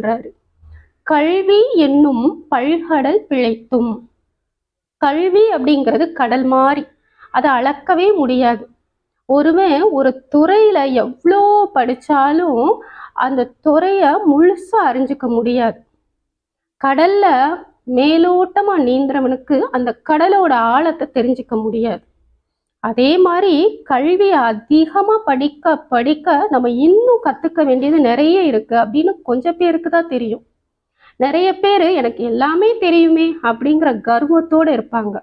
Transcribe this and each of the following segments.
சொல்றாரு. கல்வி என்னும் பல்கடல் பிழைத்தும் கல்வி அப்படிங்கிறது கடல் மாதிரி அதை அளக்கவே முடியாது. ஒருவன் ஒரு துறையில எவ்வளோ படிச்சாலும் அந்த துறைய முழுசா அறிஞ்சிக்க முடியாது. கடல்ல மேலோட்டமா நீந்திரவனுக்கு அந்த கடலோட ஆழத்தை தெரிஞ்சுக்க முடியாது. அதே மாதிரி கல்வி அதிகமாக படிக்க படிக்க நம்ம இன்னும் கற்றுக்க வேண்டியது நிறைய இருக்கு. அப்படின்னு கொஞ்சம் பேருக்கு தான் தெரியும். நிறைய பேர் எனக்கு எல்லாமே தெரியுமே அப்படிங்கிற கர்வத்தோடு இருப்பாங்க.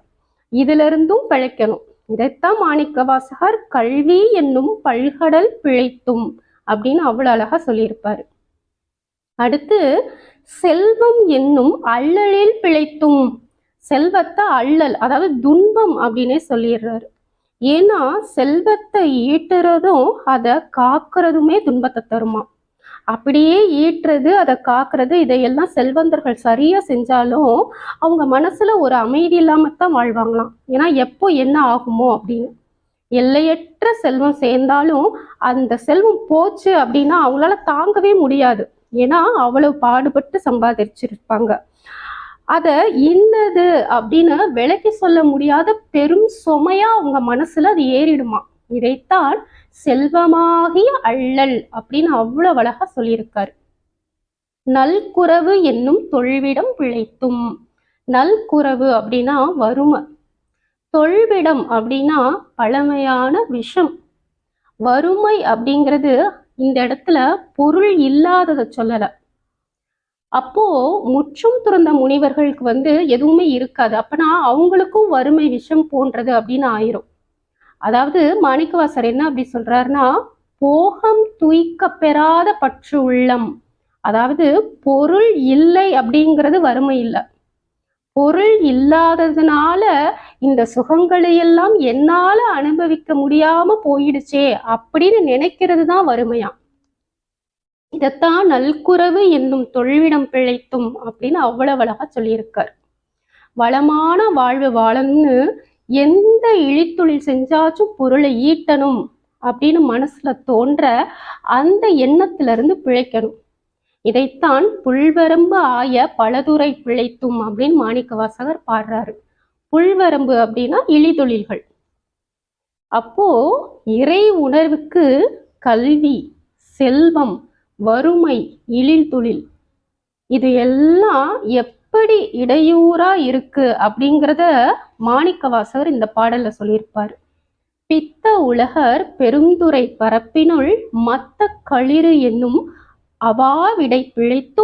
இதுல இருந்தும் பிழைக்கணும். இதைத்தான் மாணிக்க வாசகர் கல்வி என்னும் பல்கடல் பிழைத்தும் அப்படின்னு அவ்வளோ அழகா சொல்லியிருப்பாரு. அடுத்து செல்வம் என்னும் அள்ளலில் பிழைத்தும். செல்வத்தை அள்ளல் அதாவது துன்பம் அப்படின்னே சொல்லிடுறாரு. ஏன்னா செல்வத்தை ஈட்டுறதும் அதை காக்கிறதுமே துன்பத்தை தருமா? அப்படியே ஈட்டுறது அதை காக்குறது இதையெல்லாம் செல்வந்தர்கள் சரியா செஞ்சாலும் அவங்க மனசுல ஒரு அமைதி இல்லாமத்தான் வாழ்வாங்களாம். ஏன்னா எப்போ என்ன ஆகுமோ அப்படின்னு. எல்லையற்ற செல்வம் சேர்ந்தாலும் அந்த செல்வம் போச்சு அப்படின்னா அவங்களால தாங்கவே முடியாது. ஏன்னா அவ்வளவு பாடுபட்டு சம்பாதிச்சிருப்பாங்க. அத இன்னது அப்படின்னு விளக்கி சொல்ல முடியாத பெரும் சுமையா அவங்க மனசுல அது ஏறிடுமா? இதைத்தான் செல்வமாகிய அள்ளல் அப்படின்னு அவ்வளவு அழகா சொல்லியிருக்காரு. நல்குறவு என்னும் தொல்விடம் பிழைத்தும். நல்குறவு அப்படின்னா வறுமை. தொல்விடம் அப்படின்னா பழமையான விஷம். வறுமை அப்படிங்கிறது இந்த இடத்துல பொருள் இல்லாததை சொல்லலை. அப்போ முற்றும் துறந்த முனிவர்களுக்கு வந்து எதுவுமே இருக்காது. அப்பனா அவங்களுக்கும் வறுமை விஷம் போன்றது அப்படின்னு ஆயிரும். அதாவது மாணிக்கவாசர் என்ன அப்படி சொல்றாருன்னா போகம் துய்க்க பெறாத பற்று உள்ளம். அதாவது பொருள் இல்லை அப்படிங்கிறது வறுமை இல்லை. பொருள் இல்லாததுனால இந்த சுகங்களை எல்லாம் என்னால அனுபவிக்க முடியாம போயிடுச்சே அப்படின்னு நினைக்கிறது தான் வறுமையா இதைத்தான் நல்குறவு என்னும் தொழிலிடம் பிழைத்தும் அப்படின்னு அவ்வளவு அழகா சொல்லியிருக்கார். வளமான வாழ்வு வாழணும்னு எந்த இழித்தொழில் செஞ்சாச்சும் பொருளை ஈட்டணும் அப்படின்னு மனசுல தோன்ற அந்த எண்ணத்திலிருந்து பிழைக்கணும். இதைத்தான் புல்வரம்பு ஆய பலதுறை பிழைத்தும் அப்படின்னு மாணிக்க வாசகர் பாடுறாரு. புல்வரம்பு அப்படின்னா இழிதொழில்கள் அப்போ இறை உணர்வுக்கு கல்வி செல்வம் வறுமை இழில் துளில். இது எல்லாம் எப்படி இடையூறா இருக்கு அப்படிங்கிறத மாணிக்க வாசகர் இந்த பாடல்ல சொல்லியிருப்பார். பித்த உலகர் பெருந்துரை பரப்பினுள் மத்த களிறு என்னும் அவாவிடை பிழைத்து